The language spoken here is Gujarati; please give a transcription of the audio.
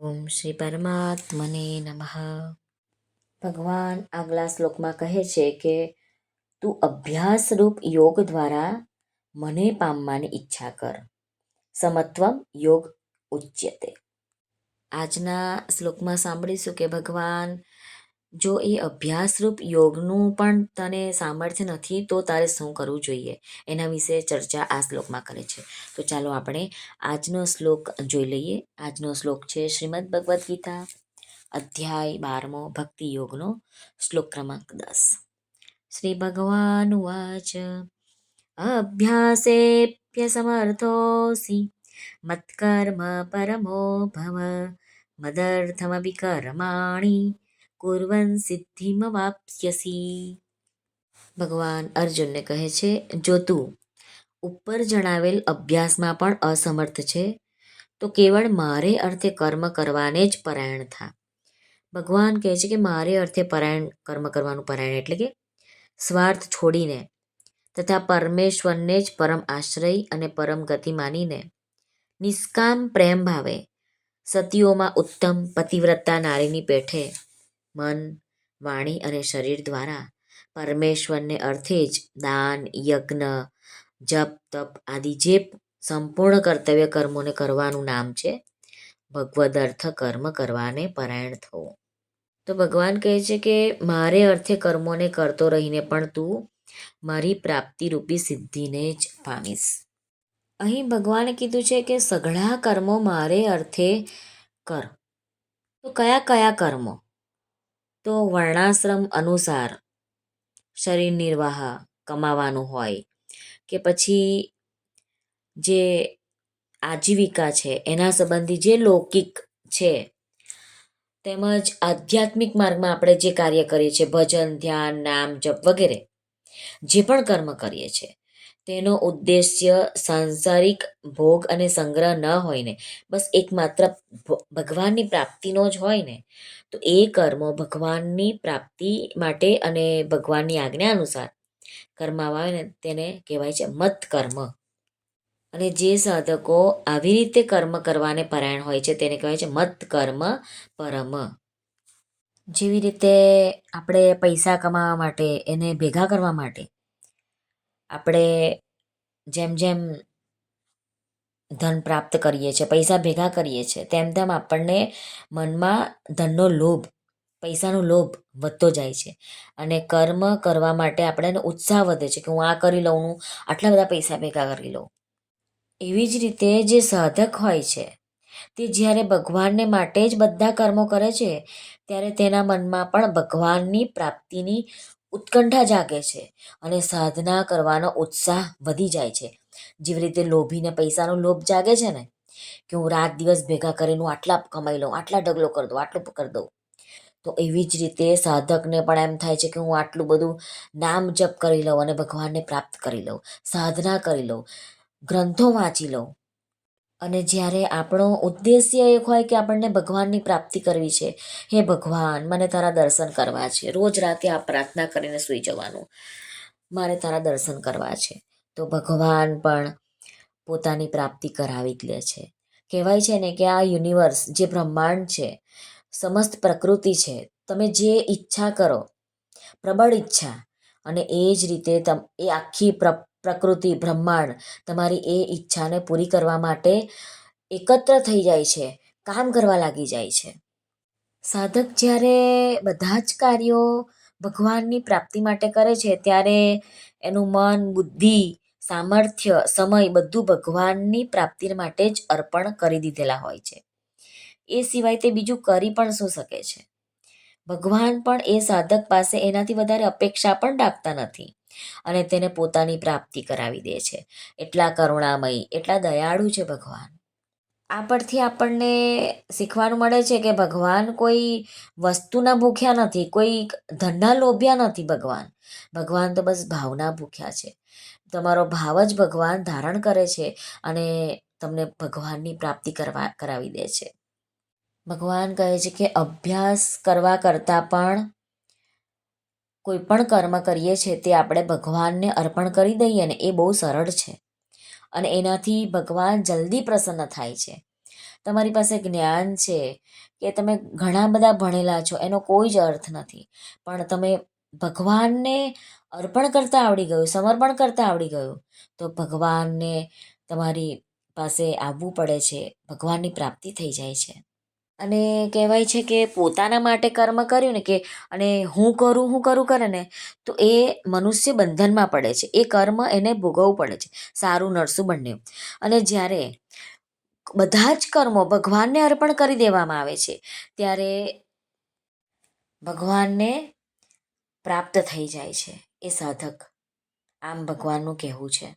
ઓમ શ્રી પરમાત્મને નમઃ. ભગવાન આગલા શ્લોકમાં કહે છે કે, તું અભ્યાસરૂપ યોગ દ્વારા મને પામવાની ઈચ્છા કર. સમત્વમ યોગ ઉચ્યતે. આજના શ્લોકમાં સાંભળીશું કે ભગવાન જો એ અભ્યાસરૂપ યોગનું પણ તને સામર્થ્ય નથી, તો તારે શું કરવું જોઈએ? એના વિશે ચર્ચા આ શ્લોકમાં કરે છે. તો ચાલો આપણે આજનો શ્લોક જોઈ લઈએ. આજનો શ્લોક છે શ્રીમદ ભગવદ્ ગીતા, અધ્યાય બારમો ભક્તિ યોગનો શ્લોક ક્રમાંક દસ. શ્રી ભગવાન વાચ અભ્યાસેપ્ય સમર્થોસી મત્કર્મ પરમો ભવ મદર્થમપી કર્માણી કુર્વન સિદ્ધિમવાપ્સ્યસી ભગવાન અર્જુનને કહે છે, જો તું ઉપર જણાવેલ અભ્યાસમાં પણ અસમર્થ છે, તો કેવળ મારે અર્થે કર્મ કરવાને જ પરાયણ થા. ભગવાન કહે છે કે મારે અર્થે પરાયણ, કર્મ કરવાનું પરાયણ એટલે કે સ્વાર્થ છોડીને તથા પરમેશ્વરને જ પરમ આશ્રય અને પરમ ગતિ માનીને નિષ્કામ પ્રેમ ભાવે સતીઓમાં ઉત્તમ પતિવ્રતા નારીની પેઠે મન, વાણી અને શરીર દ્વારા પરમેશ્વરને અર્થે જ દાન, યજ્ઞ, જપ, તપ આદિ જે સંપૂર્ણ કર્તવ્ય કર્મોને કરવાનું નામ છે, ભગવદ અર્થ કર્મ કરવાને પરાયણ થવું. તો ભગવાન કહે છે કે, મારે અર્થે કર્મોને કરતો રહીને પણ તું મારી પ્રાપ્તિરૂપી સિદ્ધિને જ પામીશ. અહીં ભગવાને કીધું છે કે, સઘળા કર્મો મારે અર્થે કર. તો કયા કયા કર્મો? તો વર્ણાશ્રમ અનુસાર શરીર નિર્વાહ કમાવાનું હોય કે પછી જે આજીવિકા છે, એના સંબંધી જે લૌકિક છે, તેમજ આધ્યાત્મિક માર્ગમાં આપણે જે કાર્ય કરીએ છીએ, ભજન, ધ્યાન, નામ, જપ વગેરે, જે પણ કર્મ કરીએ છીએ તેનો ઉદ્દેશ્ય સાંસારિક ભોગ અને સંગ્રહ ન હોય ને બસ એકમાત્ર ભગવાનની પ્રાપ્તિનો જ હોય ને તો એ કર્મો ભગવાનની પ્રાપ્તિ માટે અને ભગવાનની આજ્ઞા અનુસાર કર્માવા આવે ને, તેને કહેવાય છે મત કર્મ. અને જે સાધકો આવી રીતે કર્મ કરવાને પરાયણ હોય છે, તેને કહેવાય છે મત કર્મ પરમ. જેવી રીતે આપણે પૈસા કમાવા માટે, એને ભેગા કરવા માટે આપણે જેમ જેમ ધન પ્રાપ્ત કરીએ છીએ, પૈસા ભેગા કરીએ છીએ, તેમ તેમ આપણને મનમાં ધનનો લોભ, પૈસાનો લોભ વધતો જાય છે. અને કર્મ કરવા માટે આપણે ઉત્સાહ વધે છે કે હું આ કરી લઉં, હું આટલા બધા પૈસા ભેગા કરી લઉં. એવી જ રીતે જે સાધક હોય છે, તે જ્યારે ભગવાનને માટે જ બધા કર્મો કરે છે, ત્યારે તેના મનમાં પણ ભગવાનની પ્રાપ્તિની ઉત્કંઠા જાગે છે અને સાધના કરવાનો ઉત્સાહ વધી જાય છે. જેવી રીતે લોભીને પૈસાનો લોભ જાગે છે ને, કે હું રાત દિવસ ભેગા કરીને આટલા કમાઈ લઉં, આટલા ઢગલો કરી દઉં, આટલું કરી દઉં. તો એવી જ રીતે સાધકને પણ એમ થાય છે કે હું આટલું બધું નામ જપ કરી લઉં અને ભગવાનને પ્રાપ્ત કરી લઉં, સાધના કરી લઉં, ગ્રંથો વાંચી લઉં અને જ્યારે આપણો ઉદ્દેશ્ય એક હોય કે આપણને ભગવાનની પ્રાપ્તિ કરવી છે, હે ભગવાન, મને તારા દર્શન કરવા છે. રોજ રાતે આ પ્રાર્થના કરીને સૂઈ જવાનું. મારે તારા દર્શન કરવા છે. તો ભગવાન પણ પોતાની પ્રાપ્તિ કરાવી જ લે છે. કહેવાય છે ને કે આ યુનિવર્સ જે બ્રહ્માંડ છે, સમસ્ત પ્રકૃતિ છે, તમે જે ઈચ્છા કરો, પ્રબળ ઈચ્છા, અને એ જ રીતે તમ, એ આખી પ્ર પ્રકૃતિ, બ્રહ્માંડ તમારી એ ઈચ્છાને પૂરી કરવા માટે એકત્ર થઈ જાય છે, કામ કરવા લાગી જાય છે. સાધક જ્યારે બધા જ કાર્યો ભગવાનની પ્રાપ્તિ માટે કરે છે, ત્યારે એનું મન, બુદ્ધિ, સામર્થ્ય, સમય બધું ભગવાનની પ્રાપ્તિ માટે જ અર્પણ કરી દીધેલા હોય છે. એ સિવાય તે બીજું કરી પણ શું શકે છે? ભગવાન પણ એ સાધક પાસે એનાથી વધારે અપેક્ષા પણ રાખતા નથી. અને તેને પોતાની પ્રાપ્તિ કરાવી દે છે. એટલા કરુણામય, એટલા દયાળુ છે ભગવાન. આ પરથી આપણને શીખવાનું મળે છે કે ભગવાન કોઈ વસ્તુના ભૂખ્યા નથી, કોઈ ધનના લોભ્યા નથી ભગવાન. ભગવાન તો બસ ભાવના ભૂખ્યા છે. તમારો ભાવ જ ભગવાન ધારણ કરે છે અને તમને ભગવાનની પ્રાપ્તિ કરવા, કરાવી દે છે. ભગવાન કહે છે કે અભ્યાસ કરવા કરતાં પણ કોઈ પણ કર્મ કરીએ છીએ તે આપણે ભગવાનને અર્પણ કરી દઈએ ને એ બહુ સરળ છે. અને એનાથી ભગવાન જલ્દી પ્રસન્ન થાય છે. તમારી પાસે જ્ઞાન છે કે તમે ઘણા બધા ભણેલા છો, એનો કોઈ જ અર્થ નથી. પણ તમે ભગવાનને અર્પણ કરતાં આવડી ગયું, સમર્પણ કરતાં આવડી ગયું, તો ભગવાનને તમારી પાસે આવવું પડે છે, ભગવાનની પ્રાપ્તિ થઈ જાય છે. અને કહેવાય છે કે પોતાના માટે કર્મ કર્યું ને કે, અને હું કરું હું કરું કરે ને? તો એ મનુષ્ય બંધનમાં પડે છે. એ કર્મ એને ભોગવવું પડે છે. સારું, નરસું બંને. અને જ્યારે બધા જ કર્મો ભગવાનને અર્પણ કરી દેવામાં આવે છે, ત્યારે ભગવાનને પ્રાપ્ત થઈ જાય છે. એ સાધક આમ ભગવાનનું કહેવું છે.